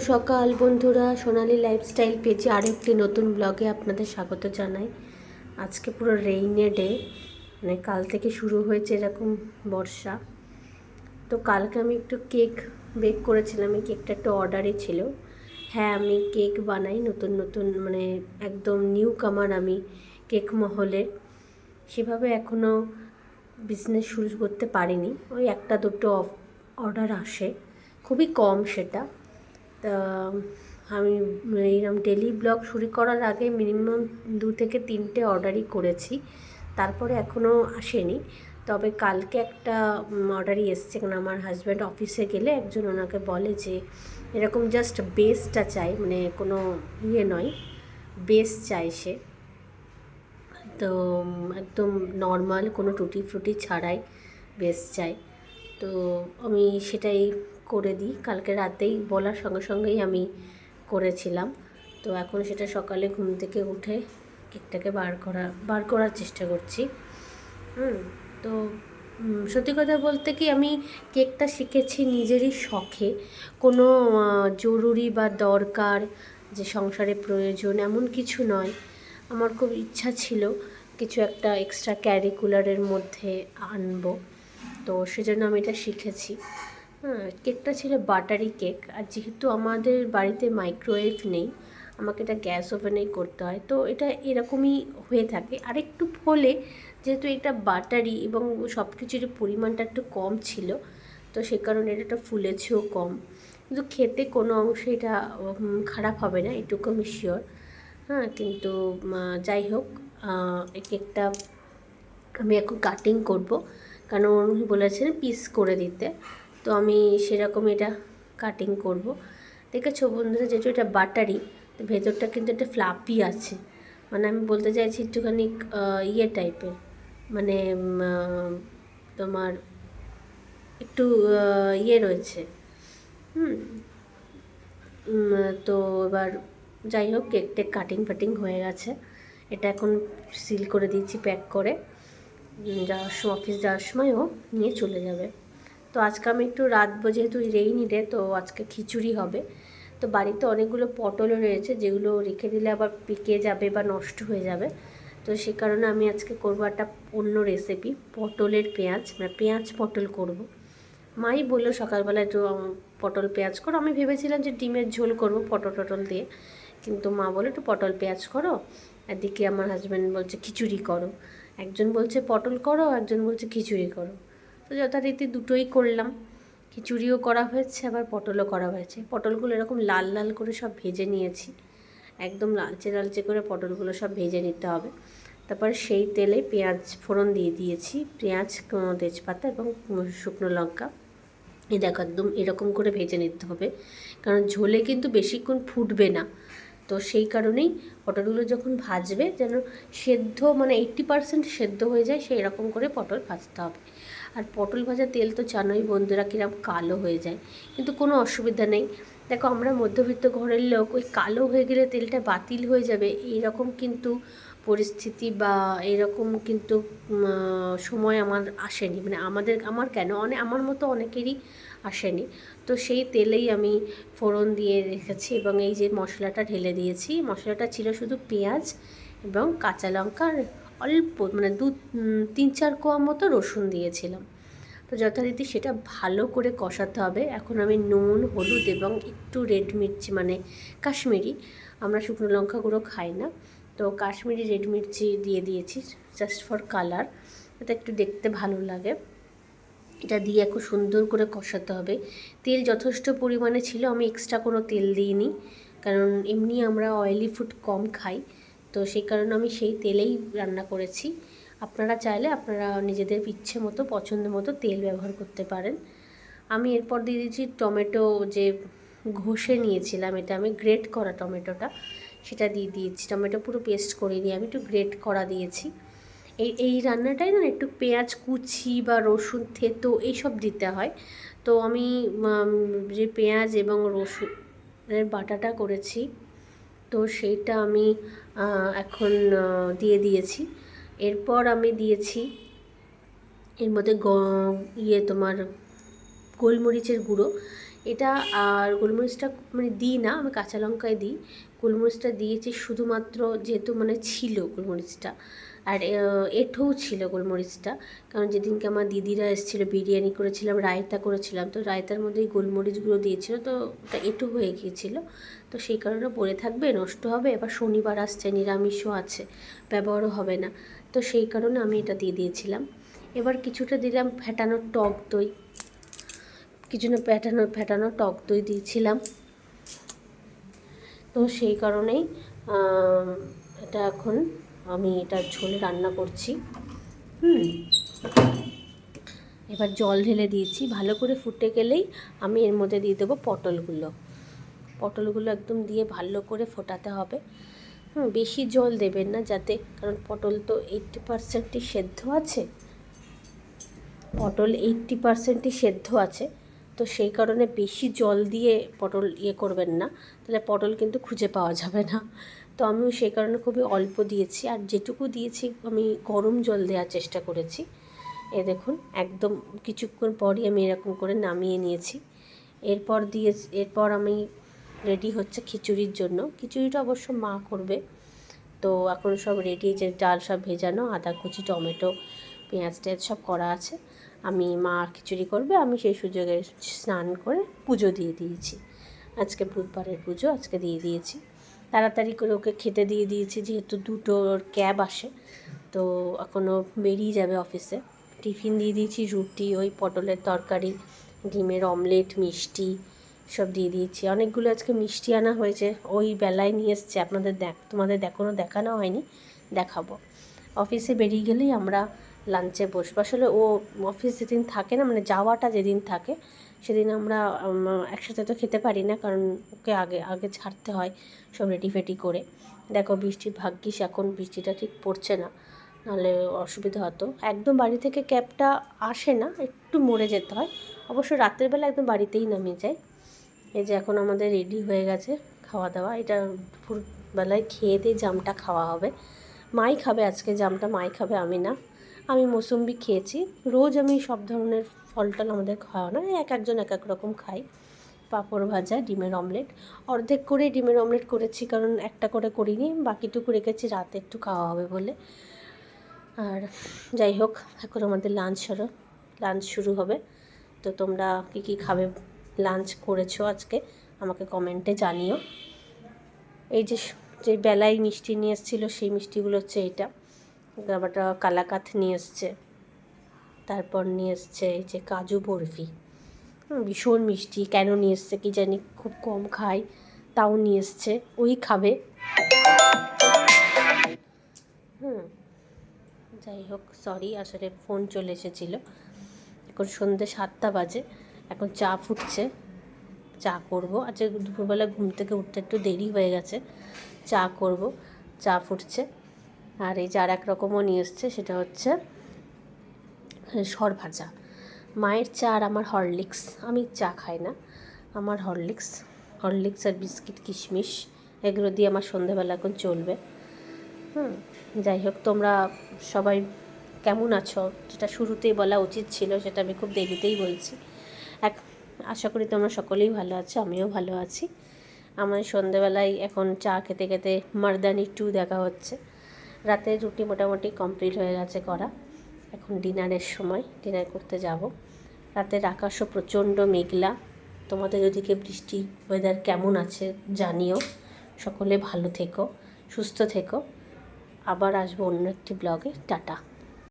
সকাল বন্ধুরা, সোনালি লাইফস্টাইল পেজে আরেকটি নতুন ব্লগে আপনাদের স্বাগত জানাই। আজকে পুরো রেইনে ডে মানে কাল থেকে শুরু হয়েছে এরকম বর্ষা। তো কালকে আমি একটু কেক বেক করেছিলাম, এই কেকটা একটু অর্ডারই ছিল। হ্যাঁ আমি কেক বানাই নতুন নতুন মানে একদম নিউ কামার আমি কেক মহলে। সেভাবে এখনও বিজনেস শুরু করতে পারিনি। ওই একটা দুটো অর্ডার আসে। খুবই কম সেটা। তা, আমি এইরকম ডেলি ব্লগ শুরু করার আগে মিনিমাম দু থেকে তিনটে অর্ডারই করেছি। তারপরে এখনও আসেনি। তবে কালকে একটা অর্ডারই এসছে। কারণ আমার হাজব্যান্ড অফিসে গেলে একজন ওনাকে বলে যে, এরকম জাস্ট বেসটা চাই মানে কোনো ইয়ে নয় বেস চাই সে। তো একদম নর্মাল কোনো টুটি ফ্রুটি ছাড়াই বেস চাই তো, আমি সেটাই করে দিই। কালকে রাতেই বলার সঙ্গে সঙ্গেই আমি করেছিলাম। তো এখন সেটা সকালে ঘুম থেকে উঠে কেকটাকে বার করা, বার করার চেষ্টা করছি। হুম, তো সত্যি কথা বলতে কি আমি কেকটা শিখেছি নিজেরই শখে। কোনো জরুরি বা দরকার যে সংসারে প্রয়োজন এমন কিছু নয়। আমার খুব ইচ্ছা ছিল কিছু একটা এক্সট্রা ক্যারিকুলারের মধ্যে আনব। তো সেজন্য আমি এটা শিখেছি। হ্যাঁ কেকটা ছিল বাটারি কেক। আর যেহেতু আমাদের বাড়িতে মাইক্রোওয়েভ নেই, আমাকে এটা গ্যাস ওভেনেই করতে হয়। তো এটা এরকমই হয়ে থাকে। আর একটু ফলে যেহেতু এটা বাটারি এবং সব কিছুর পরিমাণটা একটু কম ছিল, তো সে কারণে এটা একটু ফুলেছেও কম। কিন্তু খেতে কোনো অংশে এটা খারাপ হবে না, এটুকু আমি শিওর হ্যাঁ কিন্তু যাই হোক এই কেকটা আমি এখন কাটিং করব। কারণ উনি বলেছেন পিস করে দিতে। তো আমি সেরকম এটা কাটিং করব। দেখেছ বন্ধুরা, যেহেতু এটা বাটারি, তো ভেতরটা কিন্তু একটা ফ্লাপি আছে। মানে আমি বলতে চাইছি একটুখানি ইয়ে টাইপের মানে তোমার একটু ইয়ে রয়েছে। হুম। তো এবার যাই হোক কেক টেক কাটিং ফাটিং হয়ে গেছে। এটা এখন সিল করে দিয়েছি প্যাক করে। যাওয়ার সময় অফিস যাওয়ার সময় ও নিয়ে চলে যাবে। তো আজকে আমি একটু রাত যেহেতু রেইনি ডে তো আজকে খিচুড়ি হবে। তো বাড়িতে অনেকগুলো পটলও রয়েছে, যেগুলো রেখে দিলে আবার পেকে যাবে বা নষ্ট হয়ে যাবে। তো সে কারণে আমি আজকে করব একটা অন্য রেসিপি পটলের পেঁয়াজ। মানে পেঁয়াজ পটল করব। মাই বলল সকালবেলা একটু পটল পেঁয়াজ করো। আমি ভেবেছিলাম যে ডিমের ঝোল করব পটল টটল দিয়ে। কিন্তু মা বলে একটু পটল পেঁয়াজ করো। এদিকে আমার হাজব্যান্ড বলছে, খিচুড়ি করো। একজন বলছে, পটল করো, একজন বলছে, খিচুড়ি করো। তো যথারীতি দুটোই করলাম। খিচুড়িও করা হয়েছে, আবার পটলও করা হয়েছে। পটলগুলো এরকম লাল লাল করে সব ভেজে নিয়েছি। একদম লালচে লালচে করে পটলগুলো সব ভেজে নিতে হবে। তারপর সেই তেলে পেঁয়াজ ফোড়ন দিয়ে দিয়েছি। পেঁয়াজ তেজপাতা এবং শুকনো লঙ্কা। এই দেখো একদম এরকম করে ভেজে নিতে হবে। কারণ ঝোলে কিন্তু বেশিক্ষণ ফুটবে না। তো সেই কারণেই পটলগুলো যখন ভাজবে যেন সেদ্ধ মানে এইট্টি পারসেন্ট সেদ্ধ হয়ে যায়, সেই রকম করে পটল ভাজতে হবে। আর পটল ভাজা তেল তো জানোই বন্ধুরা কিরম কালো হয়ে যায়। কিন্তু কোনো অসুবিধা নেই। দেখো আমরা মধ্যবিত্ত ঘরের লোক, ওই কালো হয়ে গেলে তেলটা বাতিল হয়ে যাবে। এই রকম কিন্তু পরিস্থিতি বা এরকম কিন্তু সময় আমার আসেনি। মানে আমাদের, আমার কেন? অনেক আমার মতো অনেকেরই আসেনি। তো সেই তেলেই আমি ফোড়ন দিয়ে রেখেছি এবং এই যে মশলাটা ঢেলে দিয়েছি। মশলাটা ছিল শুধু পেঁয়াজ এবং কাঁচা লঙ্কা অল্প মানে দু তিন চার কোয়া মতো রসুন দিয়েছিলাম। তো যথারীতি সেটা ভালো করে কষাতে হবে। এখন আমি নুন, হলুদ এবং একটু রেড মির্চি মানে কাশ্মীরি। আমরা শুকনো লঙ্কা গুঁড়ো খাই না। তো কাশ্মীরি রেড মির্চি দিয়ে দিয়েছি জাস্ট ফর কালার এটা একটু দেখতে ভালো লাগে। এটা দিয়ে খুব সুন্দর করে কষাতে হবে। তেল যথেষ্ট পরিমাণে ছিল, আমি এক্সট্রা কোনো তেল দিইনি। কারণ এমনি আমরা অয়েলি ফুড কম খাই। তো সেই কারণে আমি সেই তেলেই রান্না করেছি। আপনারা চাইলে আপনারা নিজেদের ইচ্ছে মতো, পছন্দ মতো তেল ব্যবহার করতে পারেন। আমি এরপর দিয়ে দিয়েছি টমেটো যে ঘষে নিয়েছিলাম, এটা আমি গ্রেট করা টমেটোটা, সেটা দিয়ে দিয়েছি। টমেটো পুরো পেস্ট করিনি, আমি একটু গ্রেট করা দিয়েছি। এই এই রান্নাটাই না একটু পেঁয়াজ কুচি বা রসুন থেতো এইসব দিতে হয়। তো আমি যে পেঁয়াজ এবং রসুনের বাটাটা করেছি, তো সেইটা আমি এখন দিয়ে দিয়েছি। এরপর আমি দিয়েছি এর মধ্যে গ ইয়ে তোমার গোলমরিচের গুঁড়ো। এটা আর গোলমরিচটা মানে দিই না, আমি কাঁচা লঙ্কায় দিই। গোলমরিচটা দিয়েছি শুধুমাত্র যেহেতু মানে ছিল গোলমরিচটা। আর এঁঠোও ছিল গোলমরিচটা। কারণ যেদিনকে আমার দিদিরা এসেছিল, বিরিয়ানি করেছিলাম, রায়তা করেছিলাম, তো রায়তার মধ্যে গোলমরিচগুলো দিয়েছিল, তো ওটা এঁঠো হয়ে গিয়েছিল। তো সেই কারণে পড়ে থাকবে, নষ্ট হবে, এবার শনিবার আসছে, নিরামিষও আছে, ব্যবহারও হবে না। তো সেই কারণে আমি এটা দিয়ে দিয়েছিলাম। এবার কিছুটা দিলাম ফেটানো টক দই। কিছু না ফেটানো ফেটানো টক দই দিয়েছিলাম। তো সেই কারণেই এটা এখন আমি এটা ঝোলে রান্না করছি। হুম। এবার জল ঢেলে দিয়েছি। ভালো করে ফুটে গেলেই আমি এর মধ্যে দিয়ে দেবো পটলগুলো। পটলগুলো একদম দিয়ে ভালো করে ফোটাতে হবে। হুম বেশি জল দেবেন না যাতে কারণ পটল তো এইট্টি পারসেন্টই সেদ্ধ আছে। পটল এইট্টি পারসেন্টই সেদ্ধ আছে। তো সেই কারণে বেশি জল দিয়ে পটল ইয়ে করবেন না। তাহলে পটল কিন্তু খুঁজে পাওয়া যাবে না। তো আমিও সেই কারণে খুবই অল্প দিয়েছি। আর যেটুকু দিয়েছি, আমি গরম জল দেওয়ার চেষ্টা করেছি। এ দেখুন, একদম কিছুক্ষণ পরই আমি এরকম করে নামিয়ে নিয়েছি। এরপর দিয়ে এরপর আমি রেডি হচ্ছে খিচুড়ির জন্য। খিচুড়িটা অবশ্য মা করবে। তো এখন সব রেডি যে ডাল সব ভেজানো, আদা কুচি, টমেটো, পেঁয়াজ টেয়াজ সব করা আছে। আমি মা খিচুড়ি করবে, আমি সেই সুযোগে স্নান করে পুজো দিয়ে দিয়েছি। আজকে বুধবারের পুজো, আজকে দিয়ে দিয়েছি। তাড়াতাড়ি করে ওকে খেতে দিয়ে দিয়েছি, যেহেতু দুটো ওর ক্যাব আসে, তো এখনও বেরিয়ে যাবে অফিসে। টিফিন দিয়ে দিয়েছি, রুটি, ওই পটলের তরকারি, ডিমের অমলেট, মিষ্টি, সব দিয়ে দিয়েছি। অনেকগুলো আজকে মিষ্টি আনা হয়েছে, ওই বেলায় নিয়ে এসছে। আপনাদের দেখ, তোমাদের এখনও দেখানো হয়নি, দেখাবো। অফিসে বেরিয়ে গেলেই আমরা লাঞ্চে বসবো। আসলে ও অফিস যেদিন থাকে না মানে যাওয়াটা যেদিন থাকে সেদিন আমরা একসাথে তো খেতে পারি না, কারণ ওকে আগে আগে ছাড়তে হয় সব রেডি ফেডি করে। দেখো বৃষ্টির ভাগ্যিস এখন বৃষ্টিটা ঠিক পড়ছে না, নাহলে অসুবিধা হতো। একদম বাড়ি থেকে ক্যাবটা আসে না, একটু মরে যেতে হয়। অবশ্য রাত্রের বেলা একদম বাড়িতেই নামিয়ে যায়। এই যে এখন আমাদের রেডি হয়ে গেছে খাওয়া দাওয়া এটা দুপুরবেলায় খেয়ে দিয়ে জামটা খাওয়া হবে। মাই খাবে আজকে, জামটা মাই খাবে, আমি না। আমি মৌসম্বি খেয়েছি। রোজ আমি সব ধরনের ফল টল আমাদের খাওয়া না এক একজন এক এক রকম খাই। পাঁপড় ভাজা, ডিমের অমলেট। অর্ধেক করে ডিমের অমলেট করেছি কারণ একটা করে করিনি। বাকিটুকু রেখেছি, রাতে একটু খাওয়া হবে বলে। আর যাই হোক, এখন আমাদের লাঞ্চ শুরু লাঞ্চ শুরু হবে। তো তোমরা কী কী খাবে লাঞ্চ করেছ আজকে? আমাকে কমেন্টে জানিও। এই যে যে বেলায় মিষ্টি নিয়ে এসেছিল, সেই মিষ্টিগুলো হচ্ছে এইটা আবারটা কালাকাত নিয়ে এসছে। তারপর নিয়ে এসছে এই যে কাজু বরফি। ভীষণ মিষ্টি। কেন নিয়ে এসছে কি জানি, খুব কম খাই তাও নিয়ে এসছে। ওই খাবে। হুম, যাই হোক সরি আসলে ফোন চলে এসেছিল। এখন সন্ধ্যে সাতটা বাজে, এখন চা ফুটছে। চা করব। আজকে দুপুরবেলা ঘুম থেকে উঠতে একটু দেরি হয়ে গেছে। চা করব। চা ফুটছে। আর এই যে আর এক রকমও নিয়ে এসছে সেটা হচ্ছে সর ভাজা মায়ের চা আর আমার হরলিক্স, আমি চা খাই না। আমার হরলিক্স হরলিক্স আর বিস্কিট কিশমিশ, এগুলো দিয়ে আমার সন্ধেবেলা এখন চলবে। হুম, যাই হোক, তোমরা সবাই কেমন আছো? যেটা শুরুতেই বলা উচিত ছিল, সেটা আমি খুব দেরিতেই বলছি। এক, আশা করি তোমরা সকলেই ভালো আছো, আমিও ভালো আছি। আমার সন্ধেবেলায় এখন চা খেতে খেতে মারদানি টু দেখা হচ্ছে। রাতে রুটি মোটামুটি কমপ্লিট হয়ে গেছে করা। এখন ডিনারের সময়, ডিনার করতে যাব। রাতের আকাশও প্রচণ্ড মেঘলা। তোমাদের ওদিকে বৃষ্টি ওয়েদার কেমন আছে জানিও। সকলে ভালো থেকো, সুস্থ থেকো। আবার আসব অন্য একটি ব্লগে টাটা।